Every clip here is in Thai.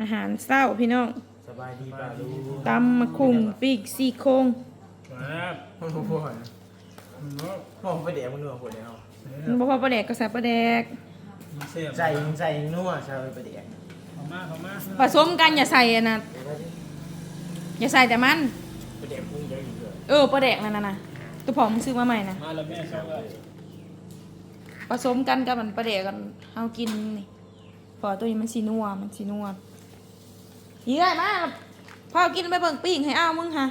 อาหารเช้าพี่น้องสบายดีป่าลูกตำมะคุงปีกซี่โครงครับพ่อพ่อพ่อไปเดี๋ยวมึงนัวปวดเดี๋ยวมันบ่พอปลาแดกก็ใส่ปลาแดกมีเสียบใจใจนัวชาวไปเดี๋ยวเข้ามาเข้ามาผสมกันอย่าใส่อันนะอย่าใส่แต่มันไปเดี๋ยวพุ่งใจอีกเลยเออปลาแดกนั่นน่ะนะตัวผอมมึงซื้อมาใหม่นะมาแล้วแม่ชอบเลยผสมกันกับมันปลาแดกกันเอากินนี่พอตัวนี้มันสีนัวมันสีนัว เฮ้ยมาพอกินไปเบิ่งปิ้งให้เอามึงฮะ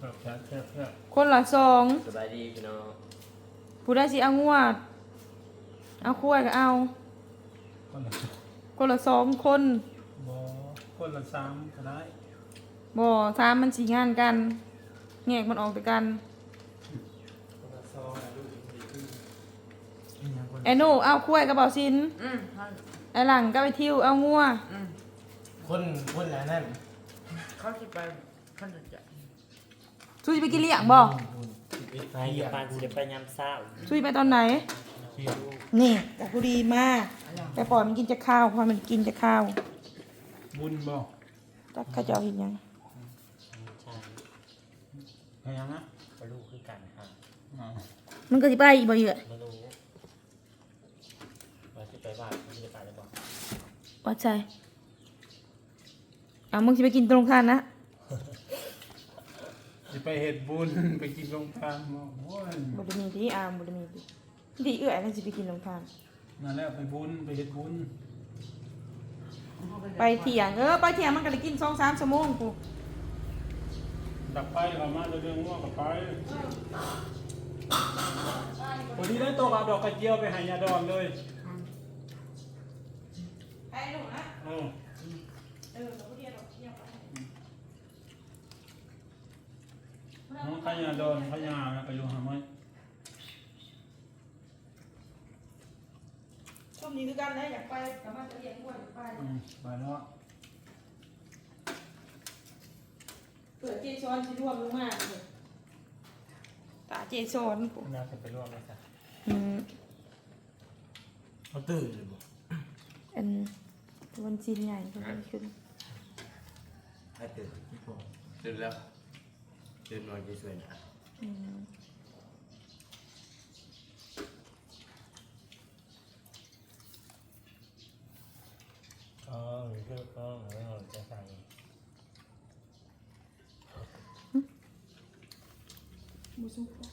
ครับครับครับครับคนละสองสบายดีพี่น้องผู้ได้สิเอางวด เอาคุ้ยก็เอา คนละคนละสองคนบอคนละสามก็ได้บ่สามมันสีงานกันแงกมันออกไปกัน ไอ้หนูเอาคุ้ยกระเป๋าสินอืมไอ้หลังก็ไปทิวเอางัวอืมคนคนแล้วนั่นเขาคิดไปเขาจะจะช่วยไปกินเลี้ยงบ่ไปอยู่ปานสิไปยำเศร้าช่วยไปตอนไหนนี่แต่กูดีมากแต่ปล่อยมันกินจะข้าวพอมันกินจะข้าวบุญบ่จักเขาจะเอาเห็นยังใช่อะไรยังนะก็ลูกคือกันครับอ๋อมันก็สิไปอีกบ่เยอะไม่รู้ ว่าที่ไปบ้านที่จะไปแล้วบอกว่าใจอะมึงสิไปกินตรงทานนะจะไปเฮ็ดบุญ ไปกินโรงทานบ่โอ้ยบ่ได้มีที่อามบ่ได้มีที่ดีเอื้อยนั่นสิไปกินตรงทานนั่นแหละไปบุญไปเฮ็ดบุญ ไปเที่ยงเออไปเที่ยงมันก็ได้กิน2-3ชั่วโมงกูดับไปเข้ามาเรื่องง่วงกับไปพอดีได้ตัวเอาดอกกระเจียวไปใหายาดอนเลย ไอ้หนู นะเออเออบ่ได้อกเที่ยวไปน้องขยาดอนขยานะก็อยู่หาไมช่วงนี้คือกันนะอยากไปสามารถจะเรียกว่าอยากไปอืมไปแล้วเปิดเจซอนสิร่วมลงมาเลยตาเจซอนกูน่าจะไปร่วมไหมจ๊ะอืมเขาตื่นเลยบอกอัน วันจีนใหญ่ก็ไม่ขึ้นให้ตื่นพี่ผมตื่นแล้วตื่นนอนจะสวยนะอืมอ๋อหรือเพื่อนก็ไม่เอาจะสั่งบุสุก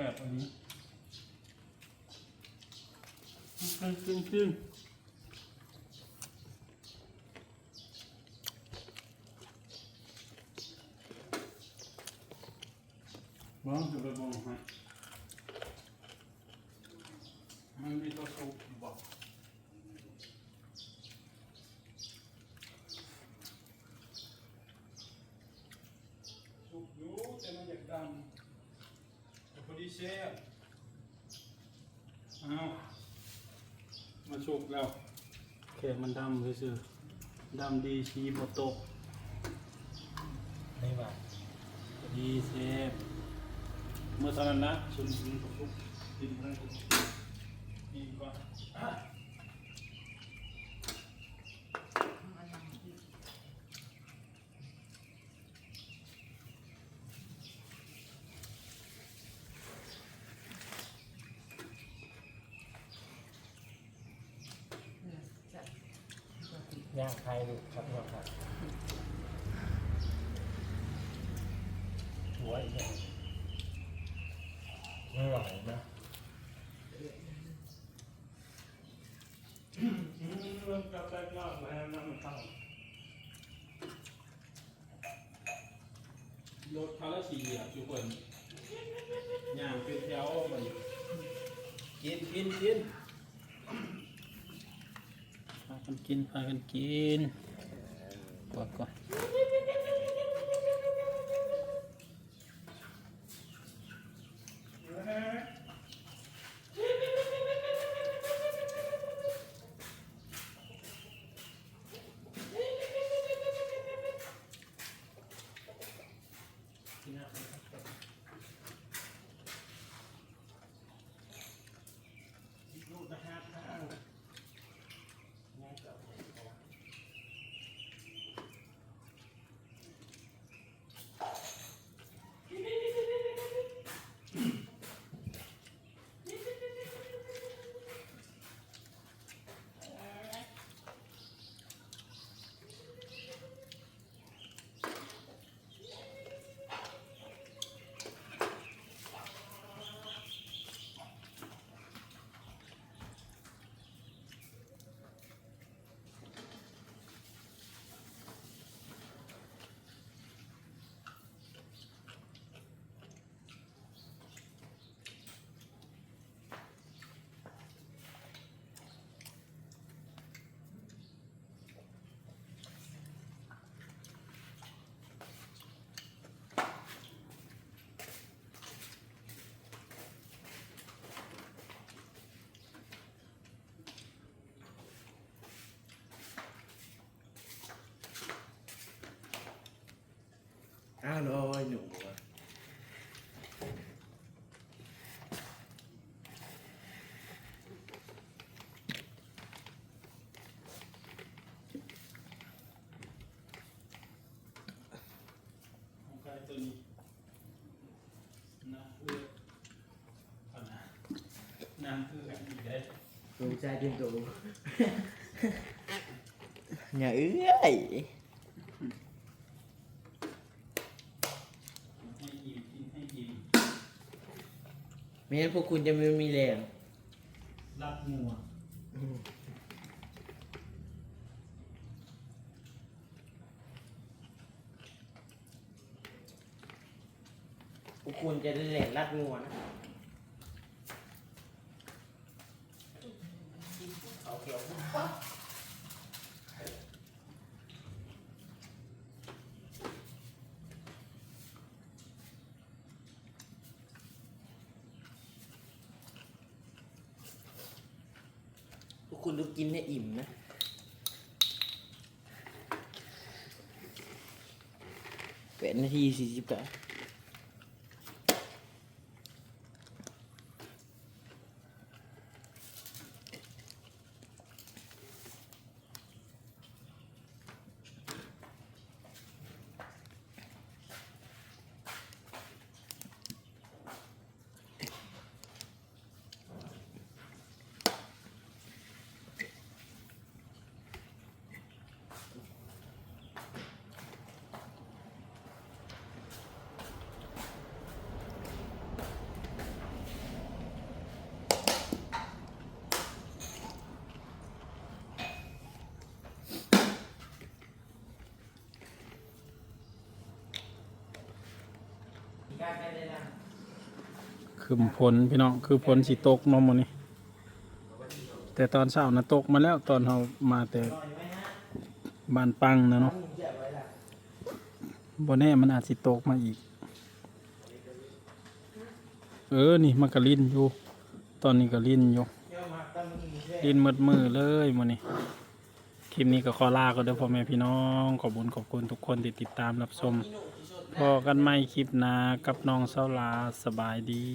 ซ่บอันนี้ขึ้นขึ้นขึ้นบ้างจะไปบ้างให้มันมีตัวสูบบอกสูบอยู่แต่มันอยากดำ พอดี เชฟเอามาชุกแล้วเขตมันดำซื่อดำดีชีบตกนี่ว่าดีเซฟเมื่อตอนนั้นนะชุนชุนทุกดินทั้งทุกดีกว่า ย่างใครลูกครับพี่น้องครับหัวอีกอย่างไม่ไหวนะเริ่มกลับได้มากแล้วน้ำมันเข้ารถคาราสีอะทุกคนย่างเป็นแถวมันกินกินกิน กันกินพากันกินกดก่อนอ้าวน้อยหนูอะ ของใครตัวนี้นะเลือกก่อนนะน้ำคือกันอีกได้ ลูกชา ยกินตูอย่าเอื้อย ให้อิ่มกินให้อิ่ม ไม่งั้นพวกคุณจะไม่มีแรงรับงัวพวกคุณจะได้แหลกรัดงัวนะเอาเขียวพวก คุณต้องกินให้อิ่มนะแปดนาทีสี่สิบแปด คือผลพี่น้องคือผลสีตกเนอมอนี่แต่ตอนเช้านะตกมาแล้วตอนเรามาแต่บานปังนะเนาะบนแน่มันอาจสิตกมาอีก เออนี่มันก็ลิ้นอยู่ ตอนนี้ก็ลิ้นอยู่ลิ้นหมดมือเลยมันนี่คลิปนี้ก็ขอลาก็เด้อพ่อแม่พี่น้อง ขอบคุญขอบคุณทุกคนที่ติดตามรับชม พอกันไม่คลิปหนากับน้องเสาลาสบายดี